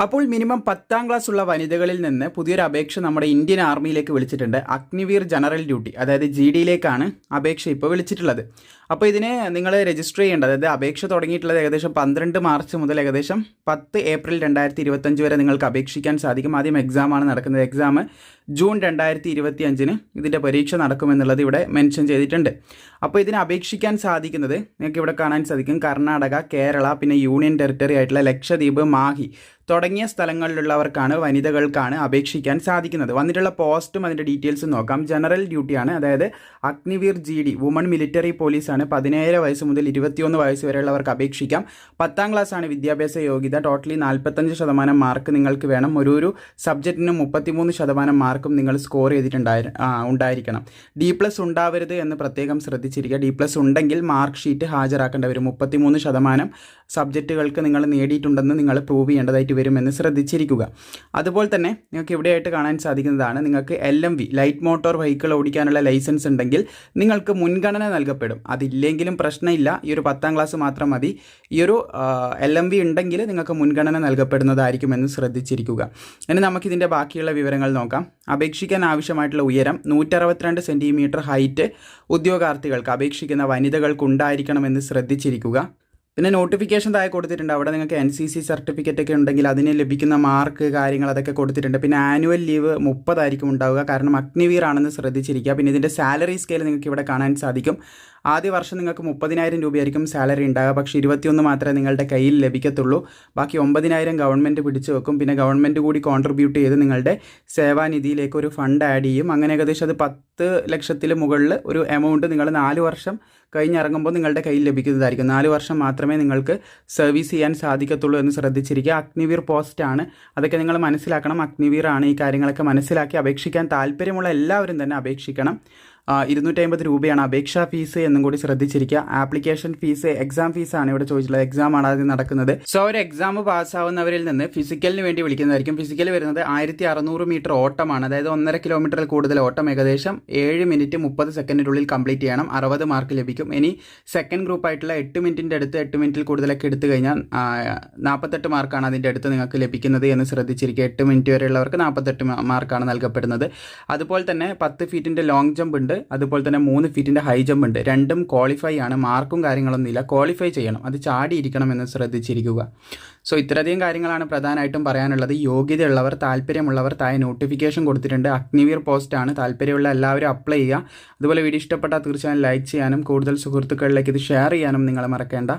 അപ്പോൾ മിനിമം പത്താം ക്ലാസ് ഉള്ള വനിതകളിൽ നിന്ന് പുതിയൊരു അപേക്ഷ നമ്മുടെ ഇന്ത്യൻ ആർമിയിലേക്ക് വിളിച്ചിട്ടുണ്ട്. അഗ്നിവീർ ജനറൽ ഡ്യൂട്ടി അതായത് ജി ഡിയിലേക്കാണ് അപേക്ഷ ഇപ്പോൾ വിളിച്ചിട്ടുള്ളത്. അപ്പോൾ ഇതിന് നിങ്ങൾ രജിസ്റ്റർ ചെയ്യേണ്ടത് അതായത് അപേക്ഷ തുടങ്ങിയിട്ടുള്ളത് ഏകദേശം പന്ത്രണ്ട് മാർച്ച് മുതൽ ഏകദേശം പത്ത് ഏപ്രിൽ രണ്ടായിരത്തി ഇരുപത്തഞ്ച് വരെ നിങ്ങൾക്ക് അപേക്ഷിക്കാൻ സാധിക്കും. ആദ്യം എക്സാമാണ് നടക്കുന്നത്. എക്സാം ജൂൺ രണ്ടായിരത്തി ഇരുപത്തി അഞ്ചിന് ഇതിന്റെ പരീക്ഷ നടക്കുമെന്നുള്ളത് ഇവിടെ മെൻഷൻ ചെയ്തിട്ടുണ്ട്. അപ്പോൾ ഇതിന് അപേക്ഷിക്കാൻ സാധിക്കുന്നത് നിങ്ങൾക്ക് ഇവിടെ കാണാൻ സാധിക്കും. കർണാടക കേരള പിന്നെ യൂണിയൻ ടെറിട്ടറി ആയിട്ടുള്ള ലക്ഷദ്വീപ് മാഹി തുടങ്ങിയ സ്ഥലങ്ങളിലുള്ളവർക്കാണ് വനിതകൾക്കാണ് അപേക്ഷിക്കാൻ സാധിക്കുന്നത്. വന്നിട്ടുള്ള പോസ്റ്റും അതിന്റെ ഡീറ്റെയിൽസും നോക്കാം. ജനറൽ ഡ്യൂട്ടിയാണ് അതായത് Agniveer G D woman military പോലീസാണ് പതിനേഴ് വയസ്സ് മുതൽ ഇരുപത്തിയൊന്ന് വയസ്സ് വരെയുള്ളവർക്ക് അപേക്ഷിക്കാം. പത്താം ആണ് വിദ്യാഭ്യാസ യോഗ്യത. ടോട്ടലി നാൽപ്പത്തഞ്ച് ശതമാനം മാർക്ക് നിങ്ങൾക്ക് വേണം. ഒരു ഒരു സബ്ജക്റ്റിനും മുപ്പത്തിമൂന്ന് ശതമാനം മാർക്കും നിങ്ങൾ സ്കോർ ചെയ്തിട്ടുണ്ടായി ഉണ്ടായിരിക്കണം. ഡി പ്ലസ് ഉണ്ടാവരുത് എന്ന് പ്രത്യേകം ശ്രദ്ധിച്ചിരിക്കുക. ഡി പ്ലസ് ഉണ്ടെങ്കിൽ മാർക്ക് ഷീറ്റ് ഹാജരാക്കേണ്ടി വരും. മുപ്പത്തിമൂന്ന് ശതമാനം സബ്ജക്റ്റുകൾക്ക് നിങ്ങൾ നേടിയിട്ടുണ്ടെന്ന് നിങ്ങൾ പ്രൂവ് ചെയ്യേണ്ടതായിട്ട് വരുമെന്ന് ശ്രദ്ധിച്ചിരിക്കുക. അതുപോലെ തന്നെ നിങ്ങൾക്ക് ഇവിടെയായിട്ട് കാണാൻ സാധിക്കുന്നതാണ്. നിങ്ങൾക്ക് L M V light motor vehicle ഓടിക്കാനുള്ള licence ഉണ്ടെങ്കിൽ നിങ്ങൾക്ക് മുൻഗണന നൽകപ്പെടും. അതില്ലെങ്കിലും പ്രശ്നമില്ല. ഈ ഒരു പത്താം ക്ലാസ് മാത്രം മതി. ഈ ഒരു എൽ എം വി ഉണ്ടെങ്കിൽ നിങ്ങൾക്ക് മുൻഗണന നൽകപ്പെടുന്നതായിരിക്കുമെന്ന് ശ്രദ്ധിച്ചിരിക്കുക. ഇനി നമുക്കിതിന്റെ ബാക്കിയുള്ള വിവരങ്ങൾ നോക്കാം. അപേക്ഷിക്കാൻ ആവശ്യമായിട്ടുള്ള ഉയരം നൂറ്ററുപത്തിരണ്ട് സെന്റിമീറ്റർ ഹൈറ്റ് ഉദ്യോഗാർത്ഥികൾക്ക് അപേക്ഷിക്കുന്ന വനിതകൾക്ക് ഉണ്ടായിരിക്കണമെന്ന് ശ്രദ്ധിച്ചിരിക്കുക. പിന്നെ നോട്ടിഫിക്കേഷൻ താഴെ കൊടുത്തിട്ടുണ്ട്. അവിടെ നിങ്ങൾക്ക് എൻ സി സി സർട്ടിഫിക്കറ്റ് ഒക്കെ ഉണ്ടെങ്കിൽ അതിന് ലഭിക്കുന്ന മാർക്ക് കാര്യങ്ങൾ അതൊക്കെ കൊടുത്തിട്ടുണ്ട്. പിന്നെ ആനുവൽ ലീവ് മുപ്പതായിരിക്കും ഉണ്ടാവുക. കാരണം അഗ്നിവീർ ആണെന്ന് ശ്രദ്ധിച്ചിരിക്കുക. പിന്നെ ഇതിന്റെ സാലറി സ്കെയിൽ നിങ്ങൾക്ക് ഇവിടെ കാണാൻ സാധിക്കും. ആദ്യ വർഷം നിങ്ങൾക്ക് മുപ്പതിനായിരം രൂപയായിരിക്കും സാലറി ഉണ്ടാകുക പക്ഷേ ഇരുപത്തിയൊന്ന് മാത്രമേ നിങ്ങളുടെ കയ്യിൽ ലഭിക്കത്തുള്ളൂ. ബാക്കി ഒമ്പതിനായിരം ഗവൺമെന്റ് പിടിച്ചു വെക്കും. പിന്നെ ഗവൺമെന്റ് കൂടി കോൺട്രിബ്യൂട്ട് ചെയ്ത് നിങ്ങളുടെ സേവാനിധിയിലേക്ക് ഒരു ഫണ്ട് ആഡ് ചെയ്യും. അങ്ങനെ ഏകദേശം അത് പത്ത് ലക്ഷത്തിൽ മുകളിൽ ഒരു എമൗണ്ട് നിങ്ങൾ നാല് വർഷം കഴിഞ്ഞിറങ്ങുമ്പോൾ നിങ്ങളുടെ കയ്യിൽ ലഭിക്കുന്നതായിരിക്കും. നാല് വർഷം മാത്രമേ നിങ്ങൾക്ക് സർവീസ് ചെയ്യാൻ സാധിക്കത്തുള്ളൂ എന്ന് ശ്രദ്ധിച്ചിരിക്കുക. അഗ്നിവീർ പോസ്റ്റ് ആണ്. അതൊക്കെ നിങ്ങൾ മനസ്സിലാക്കണം. അഗ്നിവീർ ആണ് ഈ കാര്യങ്ങളൊക്കെ മനസ്സിലാക്കി അപേക്ഷിക്കാൻ താല്പര്യമുള്ള എല്ലാവരും തന്നെ അപേക്ഷിക്കണം. ഇരുന്നൂറ്റി അമ്പത് രൂപയാണ് അപേക്ഷാ ഫീസ് എന്നും കൂടി ശ്രദ്ധിച്ചിരിക്കുക. ആപ്ലിക്കേഷൻ ഫീസ് എക്സാം ഫീസാണ് ഇവിടെ ചോദിച്ചിട്ടുള്ളത്. എക്സാം ആണ് ആദ്യം നടക്കുന്നത്. സോ ഒരു എക്സാം പാസ്സാവുന്നവരിൽ നിന്ന് ഫിസിക്കലിന് വേണ്ടി വിളിക്കുന്നതായിരിക്കും. ഫിസിക്കൽ വരുന്നത് ആയിരത്തി അറുന്നൂറ് മീറ്റർ ഓട്ടമാണ്. അതായത് ഒന്നര കിലോമീറ്ററിൽ കൂടുതൽ ഓട്ടം ഏകദേശം ഏഴ് മിനിറ്റ് മുപ്പത് സെക്കൻഡിനുള്ളിൽ കംപ്ലീറ്റ് ചെയ്യണം. അറുപത് മാർക്ക് ലഭിക്കും. ഇനി സെക്കൻഡ് ഗ്രൂപ്പ് ആയിട്ടുള്ള എട്ട് മിനിറ്റിന്റെ അടുത്ത് എട്ട് മിനിറ്റിൽ കൂടുതലൊക്കെ എടുത്തു കഴിഞ്ഞാൽ നാൽപ്പത്തെട്ട് മാർക്കാണ് അതിന്റെ അടുത്ത് നിങ്ങൾക്ക് ലഭിക്കുന്നത് എന്ന് ശ്രദ്ധിച്ചിരിക്കുക. എട്ട് മിനിറ്റ് വരെയുള്ളവർക്ക് നാൽപ്പത്തെട്ട് മാർക്കാണ് നൽകപ്പെടുന്നത്. അതുപോലെ തന്നെ പത്ത് ഫീറ്റിന്റെ ലോങ് ജമ്പ് ഉണ്ട്. അതുപോലെ തന്നെ മൂന്ന് ഫീറ്റിന്റെ ഹൈ ജമ്പ് ഉണ്ട്. രണ്ടും ക്വാളിഫൈ ആണ്. മാർക്കും കാര്യങ്ങളൊന്നുമില്ല ക്വാളിഫൈ ചെയ്യണം. അത് ചാടിയിരിക്കണം എന്ന് ശ്രദ്ധിച്ചിരിക്കുക. സോ ഇത്രയധികം കാര്യങ്ങളാണ് പ്രധാനമായിട്ടും പറയാനുള്ളത്. യോഗ്യതയുള്ളവർ താല്പര്യമുള്ളവർ താഴെ നോട്ടിഫിക്കേഷൻ കൊടുത്തിട്ടുണ്ട്. അഗ്നിവീർ പോസ്റ്റാണ് താല്പര്യമുള്ള എല്ലാവരും അപ്ലൈ ചെയ്യുക. അതുപോലെ വീഡിയോ ഇഷ്ടപ്പെട്ടാൽ തീർച്ചയായും ലൈക്ക് ചെയ്യാനും കൂടുതൽ സുഹൃത്തുക്കളിലേക്ക് ഇത് ഷെയർ ചെയ്യാനും നിങ്ങൾ മറക്കേണ്ട.